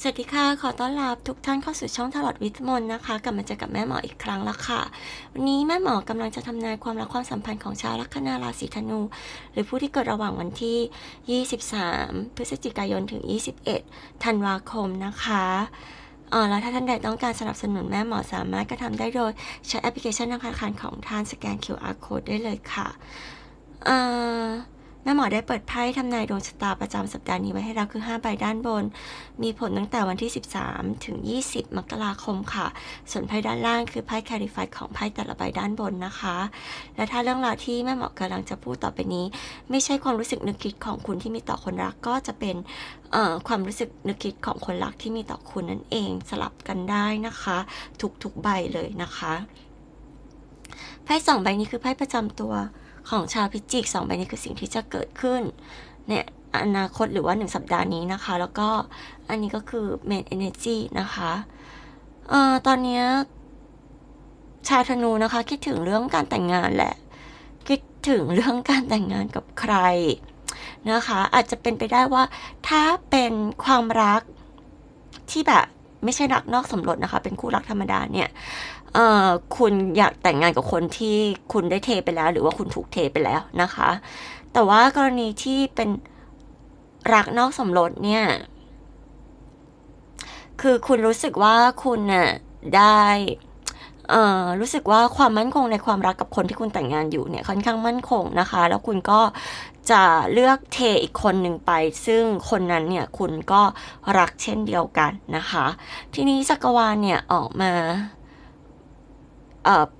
สวัสดีค่ะ ขอต้อนรับทุกท่านเข้าสู่ช่องทลอดวิทมนต์นะคะ กลับมาเจอกับแม่หมออีกครั้งแล้วค่ะ วันนี้แม่หมอกำลังจะทำนายความรักความสัมพันธ์ของชาวลัคนาราศีธนู หรือผู้ที่เกิดระหว่างวันที่ 23 พฤศจิกายนถึง 21 ธันวาคมนะคะเออแล้วถ้าท่านใดต้องการสนับสนุนแม่หมอสามารถกระทำได้โดยใช้แอปพลิเคชันธนาคารของท่านสแกน QR code ได้เลยค่ะอ่อ แม่หมอได้เปิดไพ่ทำนายดวงชะตาประจำสัปดาห์นี้ไว้ให้เราคือ 5 ใบด้านบน มีผลตั้งแต่วันที่ 13 ถึง 20 มกราคมค่ะ ส่วนไพ่ด้านล่างคือไพ่แคริฟายของไพ่แต่ละใบด้านบนนะคะ และถ้าเรื่องราวที่แม่หมอกำลังจะพูดต่อไปนี้ ไม่ใช่ความรู้สึกนึกคิดของคุณที่มีต่อคนรักก็จะเป็นความรู้สึกนึกคิดของคนรักที่มีต่อคุณนั่นเองสลับกันได้นะคะ ทุกๆใบเลยนะคะไพ่สองใบนี้คือไพ่ประจำตัว ของชาวพิจิกสองใบนี้คือสิ่งที่จะเกิดขึ้นเนี่ยอนาคตหรือว่าหนึ่งสัปดาห์นี้นะคะ แล้วก็อันนี้ก็คือ main energy นะคะเอ่อตอนนี้ชาวธนูนะคะ คิดถึงเรื่องการแต่งงานแหละ คิดถึงเรื่องการแต่งงานกับใครนะคะ อาจจะเป็นไปได้ว่าถ้าเป็นความรักที่แบบไม่ใช่รักนอกสมรสนะคะ เป็นคู่รักธรรมดาเนี่ย เอ่อคุณอยากแต่งงานกับคนที่คุณได้เทไปแล้ว หรือว่าคุณถูกเทไปแล้วนะคะ แต่ว่ากรณีที่เป็นรักนอกสมรสเนี่ย คือคุณรู้สึกว่าคุณน่ะได้เอ่อรู้สึกว่าความมั่นคงในความรักกับคนที่คุณแต่งงานอยู่เนี่ยค่อนข้างมั่นคงนะคะ แล้วคุณก็จะเลือกเทอีกคนหนึ่งไป ซึ่งคนนั้นเนี่ยคุณก็รักเช่นเดียวกันนะคะ ทีนี้จักรวาลเนี่ยออกมา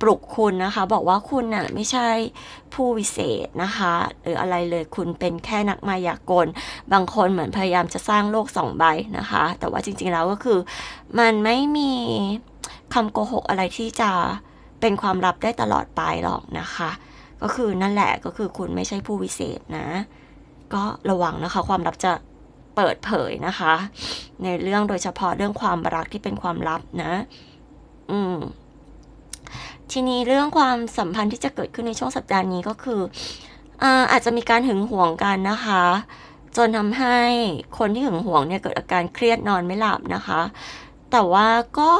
ปลุกคุณนะคะ บอกว่าคุณน่ะไม่ใช่ผู้วิเศษนะคะ หรืออะไรเลยคุณเป็นแค่นักมายากล บางคนเหมือนพยายามจะสร้างโลกสองใบนะคะ แต่ว่าจริงๆแล้วก็คือ มันไม่มีคำโกหกอะไรที่จะเป็นความลับได้ตลอดไปหรอกนะคะ ก็คือนั่นแหละก็คือคุณไม่ใช่ผู้วิเศษนะ ก็ระวังนะคะ ความลับจะเปิดเผยนะคะ ในเรื่องโดยเฉพาะเรื่องความรักที่เป็นความลับนะ อืม ทีนี้เรื่องความสัมพันธ์ที่จะเกิดขึ้นในช่วงสัปดาห์นี้ก็คืออาอาจจะมีการหึงหวงกันนะคะ จนทำให้คนที่หึงหวงเนี่ยเกิดอาการเครียดนอนไม่หลับนะคะ แต่ว่าก็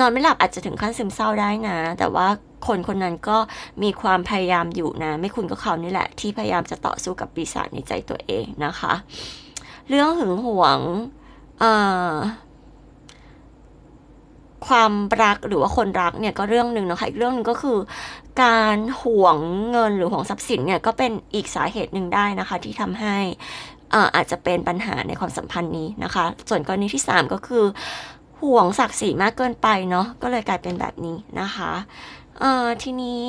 นอนไม่หลับอาจจะถึงขั้นซึมเศร้าได้นะ แต่ว่าคนคนนั้นก็มีความพยายามอยู่นะ ไม่คุณก็เขานี่แหละ ที่พยายามจะต่อสู้กับปีศาจในใจตัวเองนะคะ เรื่องหึงหวง เอ่อ ความรักหรือว่าคนรักเนี่ยก็เรื่องหนึ่งนะคะอีกเรื่องหนึ่งก็คือ การห่วงเงินหรือห่วงทรัพย์สินเนี่ยก็เป็นอีกสาเหตุหนึ่งได้นะคะ ที่ทำให้อ่าอาจจะเป็นปัญหาในความสัมพันธ์นี้นะคะ ส่วนกรณีที่ 3 ก็คือห่วงศักดิ์ศรีมากเกินไปเนาะก็เลยกลายเป็นแบบนี้นะคะทีนี้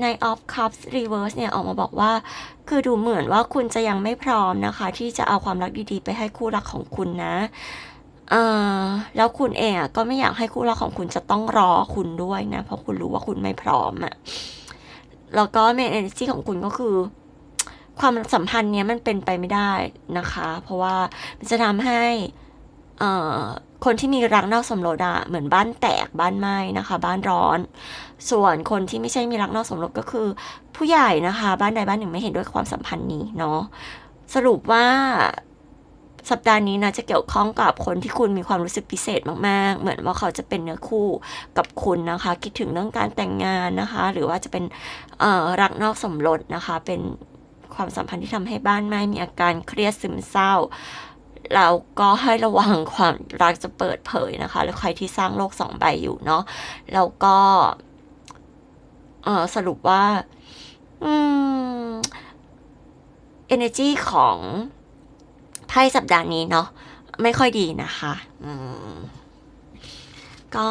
Knight of Cups Reverse เนี่ยออกมาบอกว่า คือดูเหมือนว่าคุณจะยังไม่พร้อมนะคะ ที่จะเอาความรักดีๆ ไปให้คู่รักของคุณนะ แล้วคุณเองก็ไม่อยากให้คู่รักของคุณจะต้องรอคุณด้วยนะ เพราะคุณรู้ว่าคุณไม่พร้อมอะแล้วก็เมนเอเนจีของคุณก็คือ ความสัมพันธ์เนี้ยมันเป็นไปไม่ได้นะคะ เพราะว่ามันจะทำให้เอ่อคนที่มีรักนอกสมรสอะเหมือนบ้านแตกบ้านไหม้นะคะ บ้านร้อน ส่วนคนที่ไม่ใช่มีรักนอกสมรสก็คือ ผู้ใหญ่นะคะ บ้านใดบ้านหนึ่งไม่เห็นด้วยความสัมพันธ์นี้เนาะสรุปว่า สัปดาห์นี้นะจะเกี่ยวข้องกับคนที่คุณมีความรู้สึกพิเศษมากๆ เหมือนว่าเขาจะเป็นเนื้อคู่กับคุณนะคะ คิดถึงเรื่องการแต่งงานนะคะ หรือว่าจะเป็นรักนอกสมรสนะคะ เป็นความสัมพันธ์ที่ทำให้บ้านไม่มีอาการเครียดซึมเศร้าเราก็ให้ระวังความรักจะเปิดเผยนะคะ หรือใครที่สร้างโลกสองใบอยู่เนาะแล้วก็เออสรุปว่า อืม energy ของ ไพ่สัปดาห์นี้เนาะไม่ค่อยดีนะคะอืก็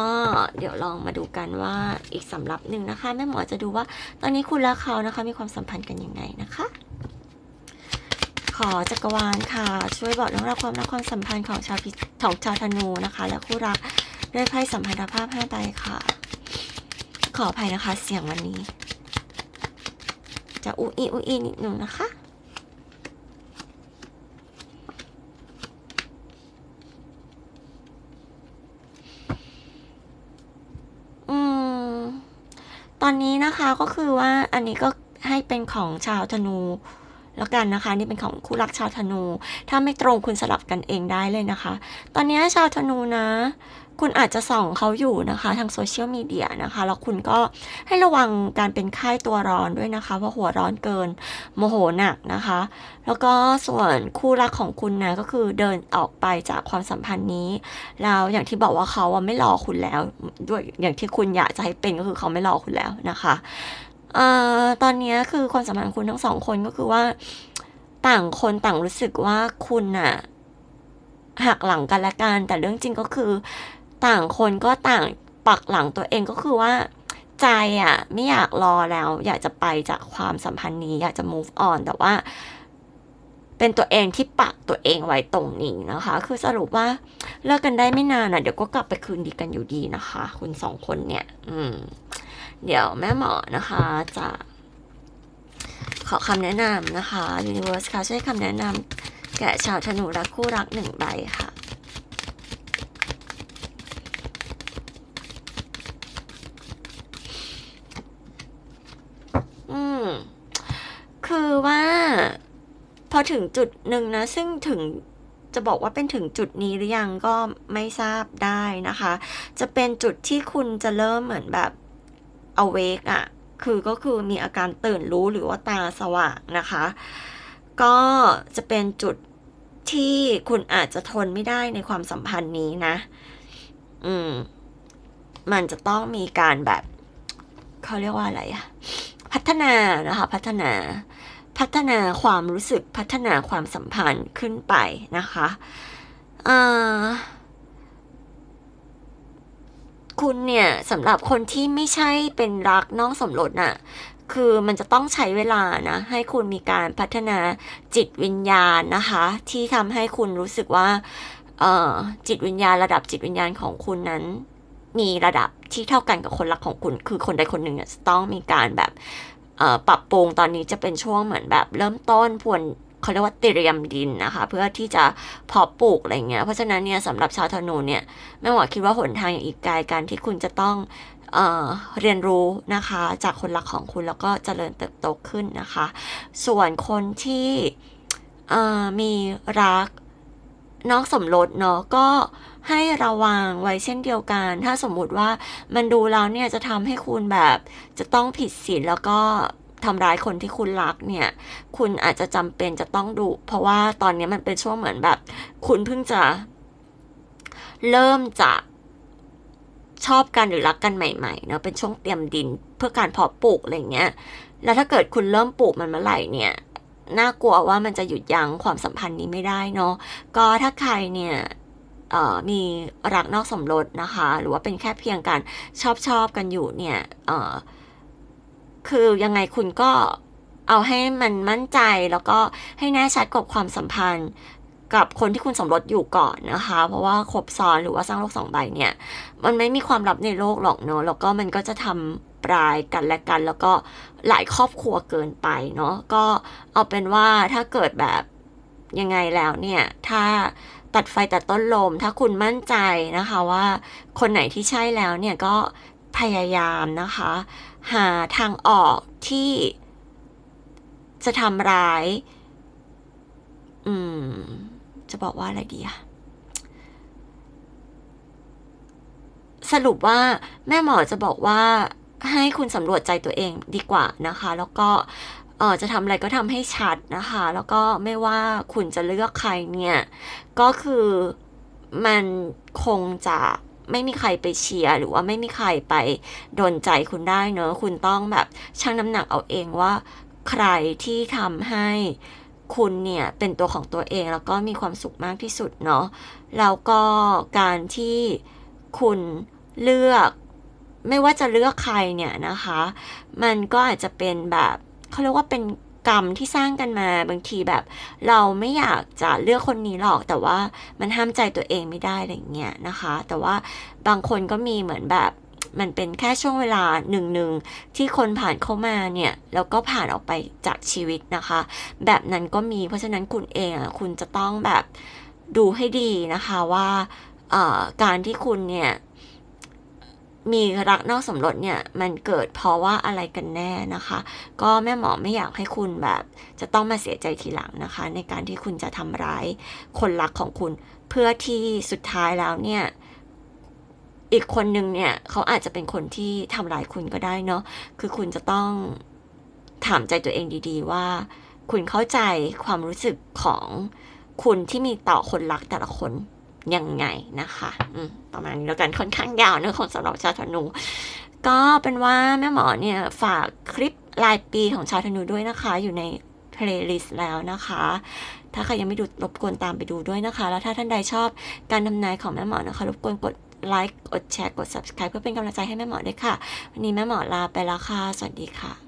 เดี๋ยวลองมาดูกันว่าอีกสำหรับหนึ่งนะคะแม่หมอจะดูว่า ตอนนี้คุณและเขานะคะ มีความสัมพันธ์กันยังไงนะคะ ขอจักรวาลค่ะ ช่วยบอกเรื่องราวความรักความสัมพันธ์ของชาวพิของชาวธนูนะคะ และคู่รักด้วยไพ่สัมพันธภาพห้าใบค่ะ ขออภัยนะคะ เสียงวันนี้ จะอุอีอุอีนิดนึงนะคะ อืม ต อนนี้นะคะก็คือว่าอันนี้ก็ให้เป็นของชาวธนู แล้วกันนะคะ นี่เป็นของคู่รักชาวธนู ถ้าไม่ตรงคุณสลับกันเองได้เลยนะคะ ตอนนี้ชาวธนูนะ คุณอาจจะส่องเขาอยู่นะคะ ทางโซเชียลมีเดียนะคะ แล้วคุณก็ให้ระวังการเป็นไข้ตัวร้อนด้วยนะคะ เพราะหัวร้อนเกินโมโหหนักนะคะ แล้วก็ส่วนคู่รักของคุณนะก็คือเดินออกไปจากความสัมพันธ์นี้ แล้วอย่างที่บอกว่าเขาไม่รอคุณแล้ว ด้วยอย่างที่คุณอยากจะให้เป็นก็คือเขาไม่รอคุณแล้วนะคะ เอ่อตอนนี้คือความสัมพันธ์ของคุณทั้งสองคนก็คือว่า ต่างคนต่างรู้สึกว่าคุณน่ะหักหลังกันและกัน แต่เรื่องจริงก็คือ ต่างคนก็ต่างปักหลังตัวเองก็คือว่า ใจอะ ไม่อยากรอแล้ว อยากจะไปจากความสัมพันธ์นี้ อยากจะ move on แต่ว่า เป็นตัวเองที่ปักตัวเองไว้ตรงนี้นะคะ คือสรุปว่าเลิกกันได้ไม่นานอะ เดี๋ยวก็กลับไปคืนดีกันอยู่ดีนะคะ คุณสองคนเนี่ย อืม เดี๋ยวแม่หมอนะคะจะขอคำแนะนำนะคะ Universe ค่ะช่วยคำแนะนำแก่ชาวธนูรักคู่รักหนึ่งใบค่ะอืมคือว่า พอถึงจุดหนึ่งนะ ซึ่งถึงจะบอกว่าเป็นถึงจุดนี้หรือยังก็ไม่ทราบได้นะคะ จะเป็นจุดที่คุณจะเริ่มเหมือนแบบ awake อะคือก็คือมีอาการตื่นรู้หรือว่าตาสว่างนะคะ ก็จะเป็นจุดที่คุณอาจจะทนไม่ได้ในความสัมพันธ์นี้นะ อืม มันจะต้องมีการแบบ เขาเรียกว่าอะไรอะพัฒนานะคะ พัฒนาพัฒนาความรู้สึกพัฒนาความสัมพันธ์ขึ้นไปนะคะ อ่า คุณเนี่ยสำหรับคนที่ไม่ใช่เป็นรักน้องสมรสน่ะคือมันจะต้องใช้เวลานะให้คุณมีการพัฒนาจิตวิญญาณนะคะ ที่ทำให้คุณรู้สึกว่าจิตวิญญาณระดับจิตวิญญาณของคุณนั้น มีระดับที่เท่ากันกับคนรักของคุณ คือคนใดคนหนึ่งเนี่ยจะต้องมีการแบบปรับปรุงตอนนี้จะเป็นช่วงเหมือนแบบเริ่มต้นพวน เขาเรียกว่าเตรียมดินนะคะ เพื่อที่จะเพาะปลูกอะไรเงี้ยเพราะฉะนั้นเนี่ยสำหรับชาวธนูเนี่ยแม่หมอคิดว่าหนทางอย่างอีกไกลการที่คุณจะต้องเอเรียนรู้นะคะ จากคนรักของคุณแล้วก็เจริญเติบโตขึ้นนะคะ ส่วนคนที่มีรักนอกสมรสเนาะก็ให้ระวังไว้เช่นเดียวกัน ถ้าสมมุติว่ามันดูแล้วเนี่ยจะทำให้คุณแบบจะต้องผิดศีลแล้วก็ ทำร้ายคนที่คุณรักเนี่ย คุณอาจจะจำเป็นจะต้องดูเพราะว่าตอนนี้มันเป็นช่วงเหมือนแบบ คุณเพิ่งจะ เริ่มจะชอบกันหรือรักกันใหม่ๆเนาะเป็นช่วงเตรียมดินเพื่อการเพาะปลูกอะไรเงี้ย แล้วถ้าเกิดคุณเริ่มปลูกมันเมื่อไหร่เนี่ยน่ากลัวว่ามันจะหยุดยั้งความสัมพันธ์นี้ไม่ได้เนาะก็ถ้าใครเนี่ยมีรักนอกสมรสนะคะ หรือว่าเป็นแค่เพียงการชอบชอบกันอยู่เนี่ยเอ คือยังไงคุณก็เอาให้มันมั่นใจแล้วก็ให้แน่ชัดกับความสัมพันธ์กับคนที่คุณสมรสอยู่ก่อนนะคะ เพราะว่าครบซ้อนหรือว่าสร้างโลกสองใบเนี่ย มันไม่มีความลับในโลกหรอกเนาะแล้วก็มันก็จะทำปลายกันและกัน แล้วก็หลายครอบครัวเกินไปเนาะก็เอาเป็นว่าถ้าเกิดแบบยังไงแล้วเนี่ย ถ้าตัดไฟตัดต้นลม ถ้าคุณมั่นใจนะคะว่าคนไหนที่ใช่แล้วเนี่ยก็พยายามนะคะ หาทางออกที่จะทำร้าย อืม จะบอกว่าอะไรดีอะสรุปว่าแม่หมอจะบอกว่าให้คุณสำรวจใจตัวเองดีกว่านะคะ แล้วก็เออจะทำอะไรก็ทำให้ชัดนะคะ แล้วก็ไม่ว่าคุณจะเลือกใครเนี่ย ก็คือมันคงจะ ไม่มีใครไปเชียร์หรือว่าไม่มีใครไปโดนใจคุณได้เนอะคุณต้องแบบชั่งน้ำหนักเอาเองว่าใครที่ทำให้คุณเนี่ยเป็นตัวของตัวเองแล้วก็มีความสุขมากที่สุดเนาะแล้วก็การที่คุณเลือก ไม่ว่าจะเลือกใครเนี่ยนะคะ มันก็อาจจะเป็นแบบเขาเรียกว่าเป็น กรรมที่สร้างกันมาบางทีแบบ เราไม่อยากจะเลือกคนนี้หรอก แต่ว่ามันห้ามใจตัวเองไม่ได้อะไรเงี้ยนะคะ แต่ว่าบางคนก็มีเหมือนแบบมันเป็นแค่ช่วงเวลาหนึ่งหนึ่งที่คนผ่านเข้ามาเนี่ย แล้วก็ผ่านออกไปจากชีวิตนะคะ แบบนั้นก็มีเพราะฉะนั้นคุณเองอะคุณจะต้องแบบดูให้ดีนะคะว่าการที่คุณเนี่ย มีรักนอกสมรสเนี่ยมันเกิดเพราะว่าอะไรกันแน่นะคะ ก็แม่หมอไม่อยากให้คุณแบบจะต้องมาเสียใจทีหลังนะคะ ในการที่คุณจะทำร้ายคนรักของคุณ เพื่อที่สุดท้ายแล้วเนี่ยอีกคนนึงเนี่ยเขาอาจจะเป็นคนที่ทำร้ายคุณก็ได้เนาะคือคุณจะต้องถามใจตัวเองดีๆว่า คุณเข้าใจความรู้สึกของคุณที่มีต่อคนรักแต่ละคน ยังไงนะคะประมาณนี้แล้วกันค่อนข้างยาวเนอะของสำหรับชาวธนู ก็เป็นว่าแม่หมอเนี่ยฝากคลิปรายปีของชาวธนูด้วยนะคะ อยู่ในเพลย์ลิสต์แล้วนะคะ ถ้าใครยังไม่ดูรบกวนตามไปดูด้วยนะคะ แล้วถ้าท่านใดชอบการทำนายของแม่หมอนะคะ รบกวนกดไลค์กดแชร์กด subscribe เพื่อเป็นกำลังใจให้แม่หมอด้วยค่ะ วันนี้แม่หมอลาไปแล้วค่ะ สวัสดีค่ะ